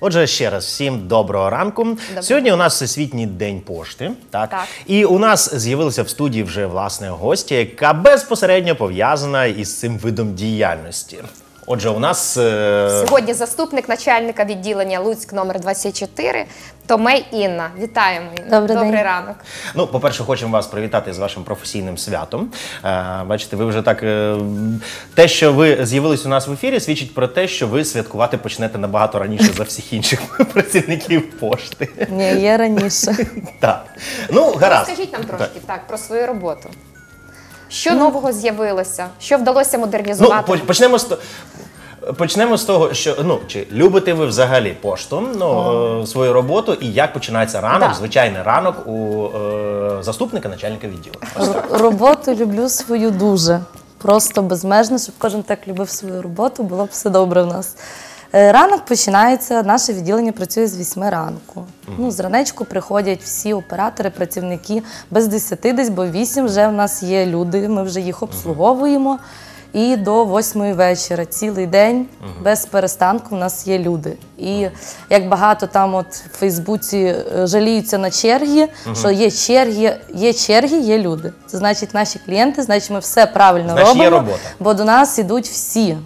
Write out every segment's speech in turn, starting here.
Отже, ще раз всім доброго ранку. Сьогодні у нас всесвітній день пошти. Так? Так. і у нас з'явилася в студії вже власне гостя, яка безпосередньо пов'язана із цим видом діяльності. Отже, у нас е, Сьогодні заступник начальника відділення Луцьк номер 24 Томей Інна. Вітаємо Інна. Добрий Добрий день. ранок. Ну, по-перше, хочемо вас привітати з вашим професійним святом. Е, бачите, ви вже так. е, те, що ви з'явились у нас в ефірі, свідчить про те, що ви святкувати почнете набагато раніше за всіх інших працівників пошти. Ні, є раніше. Так. Ну, гаразд. Розкажіть нам трошки так. про свою роботу. Що нового з'явилося? Що вдалося Ну, модернізувати? по- почнемо з того. Почнемо з того, що ну чи любите ви взагалі пошту, ну е, свою роботу, і як починається ранок, Да. звичайний ранок у е, заступника начальника відділу. Р- Роботу люблю свою дуже. Просто безмежно, щоб кожен так любив свою роботу, було б все добре в нас. Е, Ранок починається, наше відділення працює з 8 ранку. Ну, з ранечку приходять всі оператори, працівники без 10 десь, бо 8 вже в нас є люди, ми вже їх обслуговуємо. І до 8 вечора цілий день без перестанку в нас є люди. І як багато там от в Фейсбуці е, жаліються на черги, що є черги, є черги, є люди. Це значить наші клієнти, значить ми все правильно Значить, є робимо, робота. бо до нас ідуть всі.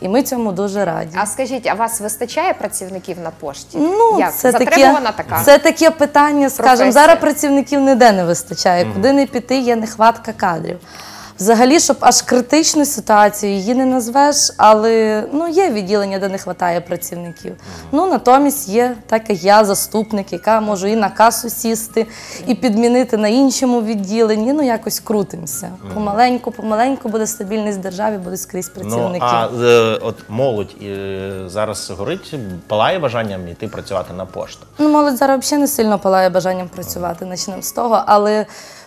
І ми цьому дуже раді. А скажіть, а вас вистачає працівників на пошті? Ну, Як? це таке, Затребувана така? це таке питання, скажімо, Професія. зараз працівників ніде не вистачає. Куди не піти, є нехватка кадрів. Взагалі, щоб аж критичну ситуацію її не назвеш, але ну, є відділення, де не вистачає працівників. Ну, натомість є так, як я, заступник, яка можу і на касу сісти, і підмінити на іншому відділенні. Ну, якось крутимося. Помаленьку, помаленьку буде стабільність в державі, будуть скрізь Ну а е, от молодь е, зараз горить, палає бажанням йти працювати на пошту. Ну, молодь зараз взагалі не сильно палає бажанням працювати, почнемо з того, але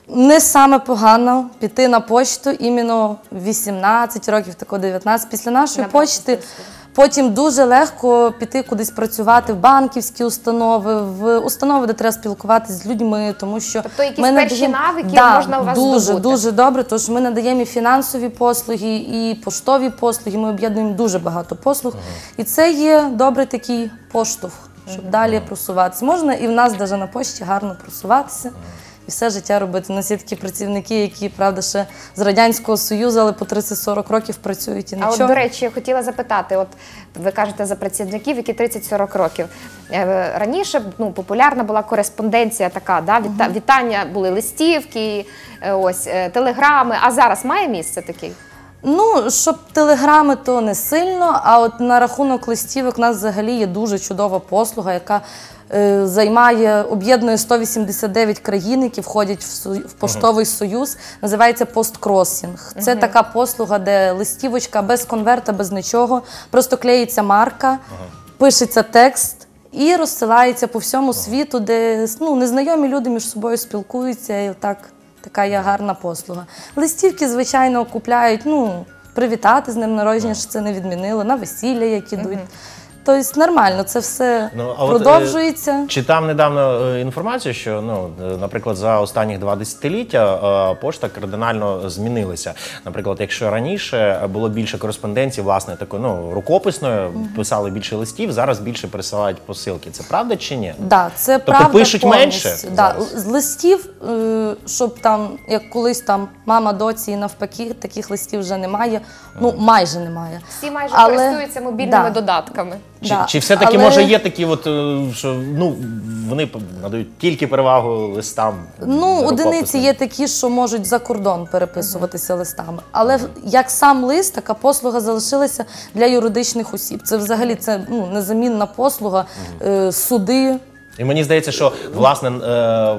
не саме погано піти на почту іменно 18 років, тако 19. Після нашої Набрати почти потім дуже легко піти кудись працювати в банківські установи, в установи, де треба спілкуватися з людьми, тому що Тобто якісь ми перші надаємо- навики да, можна у вас дуже, здобути? дуже добре. Тож ми надаємо і фінансові послуги, і поштові послуги. Ми об'єднуємо дуже багато послуг. І це є добрий такий поштовх, щоб далі просуватися. Можна і в нас навіть на пошті гарно просуватися. І все життя робити. У нас є такі працівники, які, правда, ще з Радянського Союзу, але по 30-40 років працюють і А от, до речі, я хотіла запитати: от ви кажете за працівників, які 30-40 років. Е, Раніше ну, популярна була кореспонденція така, да? віта- вітання були листівки, е, ось е, телеграми. А зараз має місце такий? Ну, щоб телеграми, то не сильно. А от на рахунок листівок у нас взагалі є дуже чудова послуга, яка е, займає, об'єднує 189 країн, які входять в, Сою- в поштовий союз. Називається посткросінг. Це така послуга, де листівочка без конверта, без нічого, просто клеїться марка, пишеться текст. І розсилається по всьому світу, де ну, незнайомі люди між собою спілкуються, і так така є гарна послуга. Листівки, звичайно, купляють, ну, привітати з ним народження, що це не відмінило, на весілля, як ідуть. Тобто нормально, це все Ну, а от, е. Читав недавно е, інформацію, що ну, е, наприклад, за останні два десятиліття е, пошта кардинально змінилася. Наприклад, якщо раніше було більше кореспонденції, власне, такої ну, рукописної, писали більше листів, зараз більше присилають посилки. Це правда чи ні? Да, це Тобто правда пишуть повністю. менше Да. З листів, е, щоб там, як колись там мама доці і навпаки, таких листів вже немає. Ну, майже немає. Всі майже Але- користуються мобільними да. додатками. Чи, Да. чи все-таки Але- може є такі, от, е, що ну, вони надають тільки перевагу листам? Ну, одиниці є такі, що можуть за кордон переписуватися листами. Але як сам лист, така послуга залишилася для юридичних осіб. Це взагалі це ну, незамінна послуга, е, суди. І мені здається, що власне е,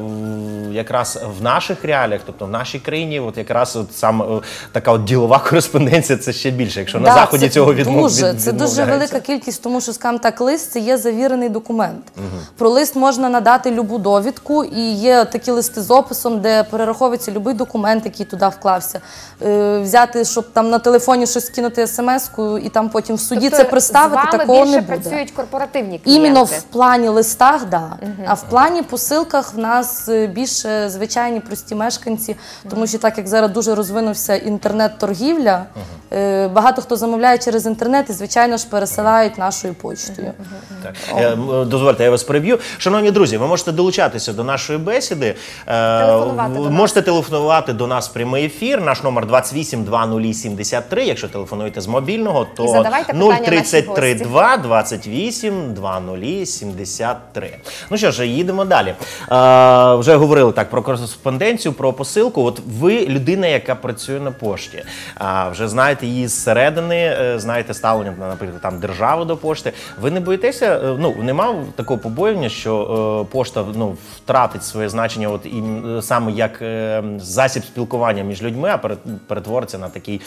якраз в наших реаліях, тобто в нашій країні, от якраз от сам е, така от ділова кореспонденція це ще більше. Якщо на Да, заході це цього відмов, дуже, від, це дуже велика кількість, тому що скажімо так, лист це є завірений документ. Про лист можна надати любу довідку, і є такі листи з описом, де перераховується будь-який документ, який туди вклався. Е, взяти, щоб там на телефоні щось кинути смс-ку, і там потім в суді Тобто це представити. з вами такого більше не буде. працюють корпоративні клієнти. Іменно в плані листах, да. А в плані посилках в нас е, більше звичайні прості мешканці, тому що так як зараз дуже розвинувся інтернет-торгівля, е, багато хто замовляє через інтернет і, звичайно ж, пересилають нашою почтою. Так. Е, Дозвольте, я вас переб'ю. Шановні друзі, ви можете долучатися до нашої бесіди. Е, Телефонувати до. Можете телефонувати до нас в прямий ефір. Наш номер 28 2073. Якщо телефонуєте з мобільного, І то задавайте питання нашій 033 гості. 2 28 2073. Ну що ж, їдемо далі. Е, вже говорили так про кореспонденцію, про посилку. От ви людина, яка працює на пошті. А вже знаєте її зсередини, е, знаєте ставлення, наприклад, там держави до пошти. Ви не боїтеся? е, Ну нема такого побоювання, що е, пошта ну втратить своє значення, от і саме як е, засіб спілкування між людьми, а перетвориться на такий,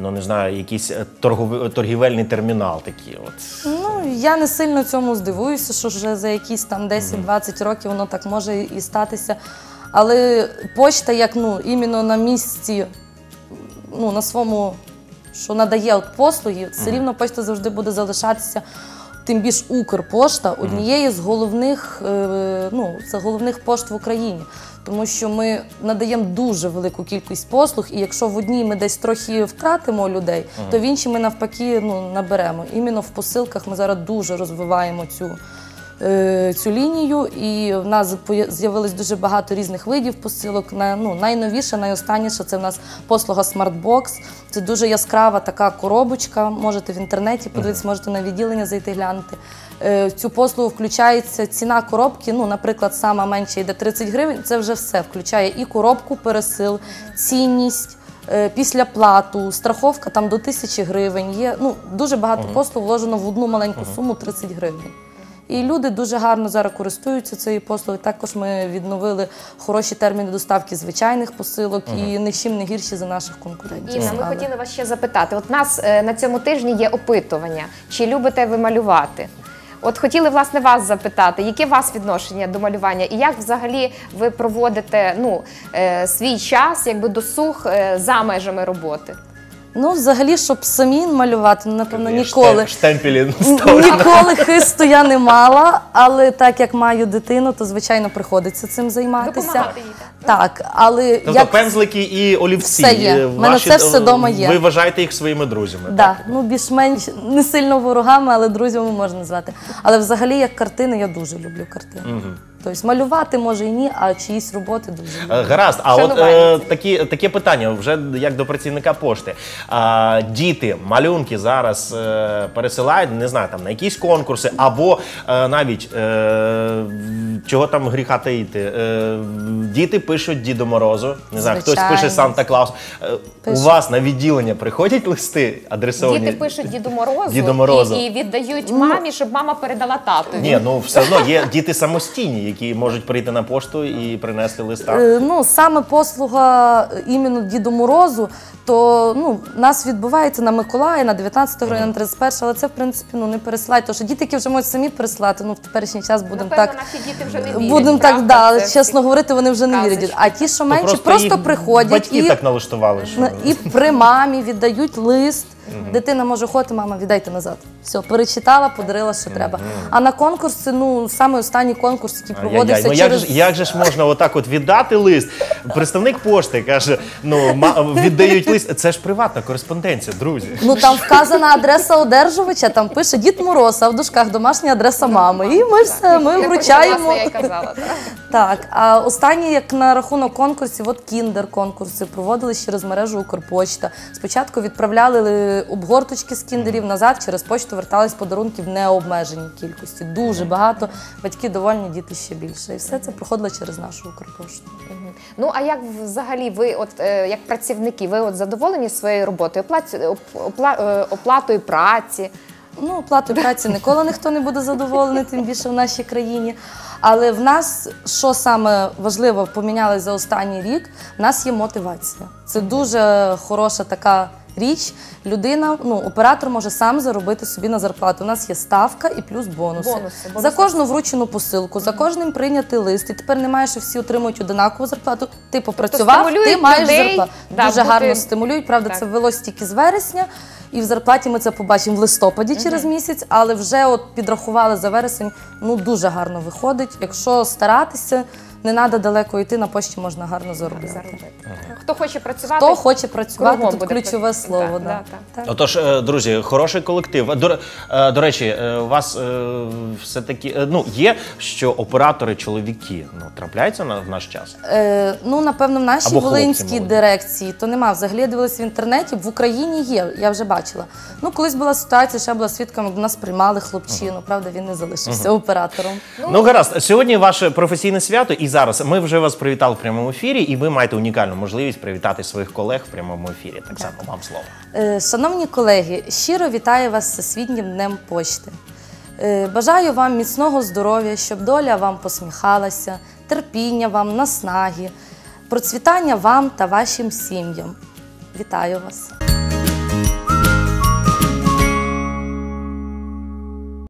ну не знаю, якийсь е, торговий торгівельний термінал. Такий от. Ну, я не сильно цьому здивуюся, що вже за якісь там 10-20 років воно так може і статися. Але почта, як ну, іменно на місці, ну, на своєму, що надає от послуги, все рівно почта завжди буде залишатися. Тим більш Укрпошта однією з головних, е, ну, це головних пошт в Україні. Тому що ми надаємо дуже велику кількість послуг, і якщо в одній ми десь трохи втратимо людей, то в іншій ми навпаки ну, наберемо. Іменно в посилках ми зараз дуже розвиваємо цю, цю лінію, і в нас з'явилось дуже багато різних видів посилок. Ну, найновіше, найостанніше це в нас послуга SmartBox. Це дуже яскрава така коробочка. Можете в інтернеті подивитися, можете на відділення зайти глянути. Е, В цю послугу включається ціна коробки. Ну, наприклад, сама менше йде 30 гривень. Це вже все включає і коробку, пересил, цінність. е, Після плату, страховка там до тисячі гривень. Є ну дуже багато послуг вложено в одну маленьку суму 30 гривень. І люди дуже гарно зараз користуються цією послугою. Також ми відновили хороші терміни доставки звичайних посилок і ні з чим не гірші за наших конкурентів. Інна, ми хотіли вас ще запитати. От нас е, на цьому тижні є опитування. Чи любите ви малювати? От хотіли власне вас запитати, яке у вас відношення до малювання, і як взагалі ви проводите ну, е, свій час, якби досуг е, за межами роботи? Ну, взагалі, щоб самі малювати, ну, напевно, Штем- ніколи. Штемпелі Н- Ніколи хисту я не мала, але так як маю дитину, то звичайно приходиться цим займатися. Допомагати їй, Так, але Тобто як пензлики і олівці. Все є. е, В мене це все дома є. Ви вважаєте їх своїми друзями. Да, ну більш-менш не сильно ворогами, але друзями можна назвати. Але взагалі, як картини, я дуже люблю картини. Тобто малювати може і ні, а чиїсь роботи дуже. Е, Гаразд, а от е, такі, таке питання вже як до працівника пошти. А, діти, малюнки зараз е, пересилають, не знаю, там на якісь конкурси, або е, навіть е, чого там гріха таїти. Е, діти пишуть Діду Морозу, не знаю, хтось Звичайно. пише Санта Клаус. Е, у Пишуть. вас на відділення приходять листи адресовані? Діти пишуть Діду Морозу, Діду Морозу. І, і віддають мамі, щоб мама передала татові. Ні, ну все одно є діти самостійні, які можуть прийти на пошту і принести листа. Е, Ну, саме послуга е, іменно Діду Морозу, то ну, нас відбувається на Миколая, на 19 грудня, на 31, але це, в принципі, ну, не пересилають. Тому що діти, які вже можуть самі переслати, ну, в теперішній час будемо Напевно, так. наші діти вже не вірять. Будемо так, правда? да, але Це чесно всі говорити, вони вже не вірять. казочки. А ті, що менші, просто, їх приходять Батьки і, так налаштували, що і при мамі віддають лист. Дитина може ходити, мама, віддайте назад. Все, перечитала, подарила, що треба. А на конкурси, ну саме останній конкурс, який Проводився ну як, через же, ж- як же ж можна отак от віддати лист? Представник пошти каже: ну ма- віддають лист. Це ж приватна кореспонденція, друзі. Ну там вказана адреса одержувача, там пише Дід Мороз, а в дужках домашня адреса мами. І ми все, ми вручаємо. я казала. так. Так, а останні, як на рахунок конкурсів, от кіндер конкурси проводили через мережу Укрпочта. Спочатку відправляли обгорточки з кіндерів назад, через почту вертались подарунки в необмеженій кількості. Дуже багато. Батьки довольні, діти ще більше. І все це проходило через нашу Укрпошту. Ну а як взагалі ви, от е, як працівники, ви от задоволені своєю роботою, оплаті- оп- опла- е, оплатою праці? Ну, оплатою праці ніколи ніхто не буде задоволений, тим більше в нашій країні. Але в нас, що саме важливо, помінялось за останній рік, в нас є мотивація. Це дуже хороша така річ. Людина, ну оператор може сам заробити собі на зарплату. У нас є ставка і плюс бонуси. Бонуси, За кожну вручену посилку, за кожним прийнятий лист. І тепер немає, що всі отримують одинакову зарплату. Ти попрацював, ти маєш людей, зарплату. да, Дуже бути- гарно стимулюють. Правда, Так. це ввелось тільки з вересня, і в зарплаті ми це побачимо в листопаді через місяць, але вже от підрахували за вересень. Ну дуже гарно виходить. Якщо старатися, не треба далеко йти, на пошті можна гарно заробляти. заробити. Хто хоче працювати, Хто хоче працювати, кругом тут буде ключове працювати. слово. Да, Да, да, Так. Отож, е, друзі, хороший колектив. До, е, до речі, е, у вас е, все-таки е, ну, є, що оператори чоловіки ну, трапляються на, в наш час. Е, ну, напевно, в нашій Або хлопці волинській молоді. дирекції то нема. Взагалі я дивилась в інтернеті. В Україні є, я вже бачила. Ну, колись була ситуація, ще була свідком, як нас приймали хлопчину. Правда, він не залишився оператором. Ну, гаразд, сьогодні ваше професійне свято, і зараз ми вже вас привітали в прямому ефірі, і ви маєте унікальну можливість привітати своїх колег в прямому ефірі. Так само вам слово. Е, Шановні колеги, щиро вітаю вас з Всесвітнім днем почти. Е, Бажаю вам міцного здоров'я, щоб доля вам посміхалася, терпіння вам, наснаги, процвітання вам та вашим сім'ям. Вітаю вас!